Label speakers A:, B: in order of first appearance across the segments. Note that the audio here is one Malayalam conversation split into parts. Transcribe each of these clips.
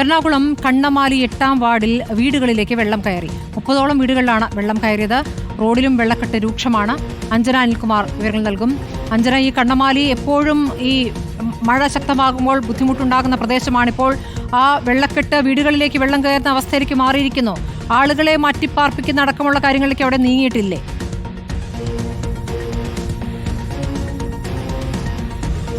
A: എറണാകുളം കണ്ണമാലി എട്ടാം വാർഡിൽ വീടുകളിലേക്ക് വെള്ളം കയറി. മുപ്പതോളം വീടുകളിലാണ് വെള്ളം കയറിയത്. റോഡിലും വെള്ളക്കെട്ട് രൂക്ഷമാണ്. അഞ്ജന അനിൽകുമാർ വിവരങ്ങൾ നൽകും. അഞ്ജന ഈ കണ്ണമാലി എപ്പോഴും ഈ മഴ ശക്തമാകുമ്പോൾ ബുദ്ധിമുട്ടുണ്ടാകുന്ന പ്രദേശമാണിപ്പോൾ. ആ വെള്ളക്കെട്ട് വീടുകളിലേക്ക് വെള്ളം കയറുന്ന അവസ്ഥയിലേക്ക് മാറിയിരിക്കുന്നു. ആളുകളെ മാറ്റിപ്പാർപ്പിക്കുന്ന അടക്കമുള്ള കാര്യങ്ങളിലേക്ക് അവിടെ നീങ്ങിയിട്ടില്ലേ?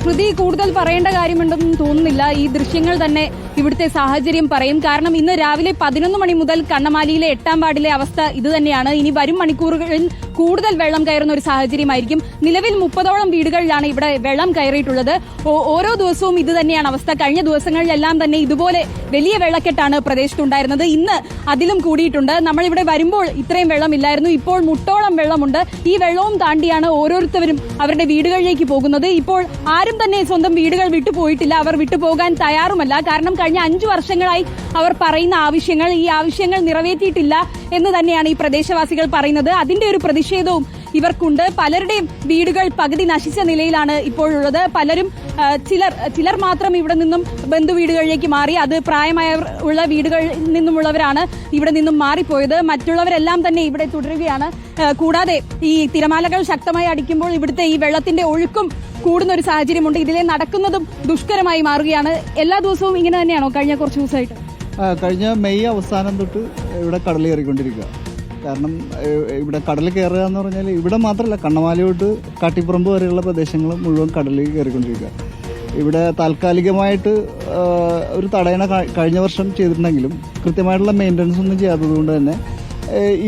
B: ശ്രുതി കൂടുതൽ പറയേണ്ട കാര്യമുണ്ടെന്നും തോന്നുന്നില്ല. ഈ ദൃശ്യങ്ങൾ തന്നെ ഇവിടുത്തെ സാഹചര്യം പറയും. കാരണം ഇന്ന് രാവിലെ പതിനൊന്ന് മണി മുതൽ കണ്ണമാലിയിലെ എട്ടാം വാർഡിലെ അവസ്ഥ ഇത് തന്നെയാണ് ഇനി വരും മണിക്കൂറുകളിൽ കൂടുതൽ വെള്ളം കയറുന്ന ഒരു സാഹചര്യമായിരിക്കും. നിലവിൽ മുപ്പതോളം വീടുകളിലാണ് ഇവിടെ വെള്ളം കയറിയിട്ടുള്ളത്. ഓരോ ദിവസവും ഇത് തന്നെയാണ് അവസ്ഥ. കഴിഞ്ഞ ദിവസങ്ങളിലെല്ലാം തന്നെ ഇതുപോലെ വലിയ വെള്ളക്കെട്ടാണ് പ്രദേശത്തുണ്ടായിരുന്നത്. ഇന്ന് അതിലും കൂടിയിട്ടുണ്ട്. നമ്മൾ ഇവിടെ വരുമ്പോൾ ഇത്രയും വെള്ളമില്ലായിരുന്നു. ഇപ്പോൾ മുട്ടോളം വെള്ളമുണ്ട്. ഈ വെള്ളവും താണ്ടിയാണ് ഓരോരുത്തരും അവരുടെ വീടുകളിലേക്ക് പോകുന്നത്. ഇപ്പോൾ ആരും തന്നെ സ്വന്തം വീടുകൾ വിട്ടുപോയിട്ടില്ല. അവർ വിട്ടുപോകാൻ തയ്യാറുമല്ല. കാരണം കഴിഞ്ഞ അഞ്ചു വർഷങ്ങളായി അവർ പറയുന്ന ആവശ്യങ്ങൾ ഈ ആവശ്യങ്ങൾ നിറവേറ്റിയിട്ടില്ല എന്ന് തന്നെയാണ് ഈ പ്രദേശവാസികൾ പറയുന്നത്. അതിന്റെ ഒരു പ്രതിഷേധവും ഇവർക്കുണ്ട്. പലരുടെയും വീടുകൾ പകുതി നശിച്ച നിലയിലാണ് ഇപ്പോഴുള്ളത്. പലരും ചിലർ ചിലർ മാത്രം ഇവിടെ നിന്നും ബന്ധു വീടുകളിലേക്ക് മാറി. അത് പ്രായമായവർ ഉള്ള വീടുകളിൽ നിന്നുമുള്ളവരാണ് ഇവിടെ നിന്നും മാറിപ്പോയത്. മറ്റുള്ളവരെല്ലാം തന്നെ ഇവിടെ തുടരുകയാണ്. കൂടാതെ ഈ തിരമാലകൾ ശക്തമായി അടിക്കുമ്പോൾ ഇവിടുത്തെ ഈ വെള്ളത്തിന്റെ ഒഴുക്കും കൂടുന്ന ഒരു സാഹചര്യമുണ്ട്. ഇതിലെ നടക്കുന്നതും ദുഷ്കരമായി മാറുകയാണ്. എല്ലാ ദിവസവും ഇങ്ങനെ തന്നെയാണോ കഴിഞ്ഞ കുറച്ച് ദിവസമായിട്ട്?
C: കഴിഞ്ഞ മെയ് അവസാനം തൊട്ട് ഇവിടെ കടൽ കയറിക്കൊണ്ടിരിക്കുക. കാരണം ഇവിടെ കടൽ കയറുക എന്ന് പറഞ്ഞാൽ ഇവിടെ മാത്രമല്ല കണ്ണമാലയോട്ട് കാട്ടിപ്പുറമ്പ് വരെയുള്ള പ്രദേശങ്ങൾ മുഴുവൻ കടലിൽ കയറിക്കൊണ്ടിരിക്കുക. ഇവിടെ താൽക്കാലികമായിട്ട് ഒരു തടയണ കഴിഞ്ഞ വർഷം ചെയ്തിട്ടുണ്ടെങ്കിലും കൃത്യമായിട്ടുള്ള മെയിന്റനൻസ് ഒന്നും ചെയ്യാത്തത് കൊണ്ട് തന്നെ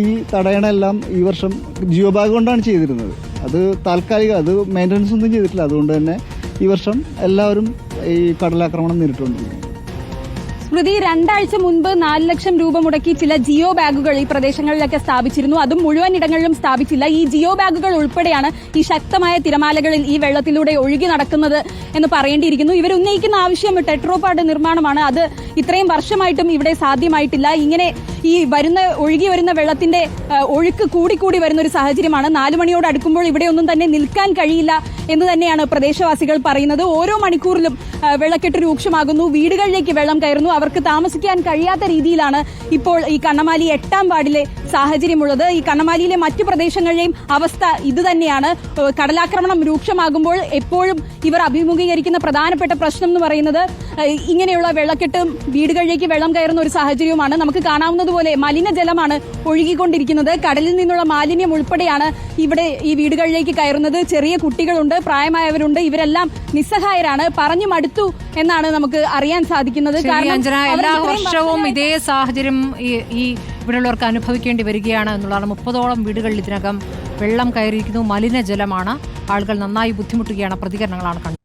C: ഈ തടയണ എല്ലാം ഈ വർഷം ജിയോ ബാഗ് കൊണ്ടാണ് ചെയ്തിരുന്നത്. അത് താൽക്കാലിക അത് മെയിന്റനൻസ് ഒന്നും ചെയ്തിട്ടില്ല. അതുകൊണ്ട് തന്നെ ഈ വർഷം എല്ലാവരും ഈ കടലാക്രമണം നേരിട്ടുകൊണ്ടിരിക്കുന്നു.
B: സ്മൃതി രണ്ടാഴ്ച മുൻപ് നാല് ലക്ഷം രൂപ മുടക്കി ചില ജിയോ ബാഗുകൾ ഈ പ്രദേശങ്ങളിലൊക്കെ സ്ഥാപിച്ചിരുന്നു. അതും മുഴുവൻ ഇടങ്ങളിലും സ്ഥാപിച്ചില്ല. ഈ ജിയോ ബാഗുകൾ ഉൾപ്പെടെയാണ് ഈ ശക്തമായ തിരമാലകളിൽ ഈ വെള്ളത്തിലൂടെ ഒഴുകി നടക്കുന്നത് എന്ന് പറയേണ്ടിയിരിക്കുന്നു. ഇവർ ഉന്നയിക്കുന്ന ആവശ്യം ടെട്രോപാഡ് നിർമ്മാണമാണ്. അത് ഇത്രയും വർഷമായിട്ടും ഇവിടെ സാധ്യമായിട്ടില്ല. ഇങ്ങനെ ഈ വരുന്ന ഒഴുകി വരുന്ന വെള്ളത്തിന്റെ ഒഴുക്ക് കൂടിക്കൂടി വരുന്ന ഒരു സാഹചര്യമാണ്. നാലു മണിയോട് അടുക്കുമ്പോൾ ഇവിടെ ഒന്നും തന്നെ നിൽക്കാൻ കഴിയില്ല എന്ന് തന്നെയാണ് പ്രദേശവാസികൾ പറയുന്നത്. ഓരോ മണിക്കൂറിലും വെള്ളക്കെട്ട് രൂക്ഷമാകുന്നു. വീടുകളിലേക്ക് വെള്ളം കയറുന്നു. അവർക്ക് താമസിക്കാൻ കഴിയാത്ത രീതിയിലാണ് ഇപ്പോൾ ഈ കണ്ണമാലി എട്ടാം വാർഡിലെ സാഹചര്യമുള്ളത്. ഈ കണ്ണമാലിയിലെ മറ്റു പ്രദേശങ്ങളിലെയും അവസ്ഥ ഇതുതന്നെയാണ്. കടലാക്രമണം രൂക്ഷമാകുമ്പോൾ എപ്പോഴും ഇവർ അഭിമുഖീകരിക്കുന്ന പ്രധാനപ്പെട്ട പ്രശ്നം എന്ന് പറയുന്നത് ഇങ്ങനെയുള്ള വെള്ളക്കെട്ടും വീടുകളിലേക്ക് വെള്ളം കയറുന്ന ഒരു സാഹചര്യവുമാണ്. നമുക്ക് കാണാവുന്നതുപോലെ മലിനജലമാണ് ഒഴുകിക്കൊണ്ടിരിക്കുന്നത്. കടലിൽ നിന്നുള്ള മാലിന്യം ഉൾപ്പെടെയാണ് ഇവിടെ ഈ വീടുകളിലേക്ക് കയറുന്നത്. ചെറിയ കുട്ടികളുണ്ട്. പ്രായമായവരുണ്ട്. ഇവരെല്ലാം നിസ്സഹായരാണ്. പറഞ്ഞു മടുത്തു എന്നാണ് നമുക്ക് അറിയാൻ സാധിക്കുന്നത്. കാരണം
A: എല്ലാ വർഷവും ഇതേ സാഹചര്യം ഈ ഈ ഇവിടെയുള്ളവർക്ക് അനുഭവിക്കേണ്ടി വരികയാണ് എന്നുള്ളതാണ്. മുപ്പതോളം വീടുകളിൽ ഇതിനകം വെള്ളം കയറിയിരിക്കുന്നു. മലിനജലമാണ്. ആളുകൾ നന്നായി ബുദ്ധിമുട്ടുകയാണ്. പ്രതികരണങ്ങളാണ് കണ്ടത്.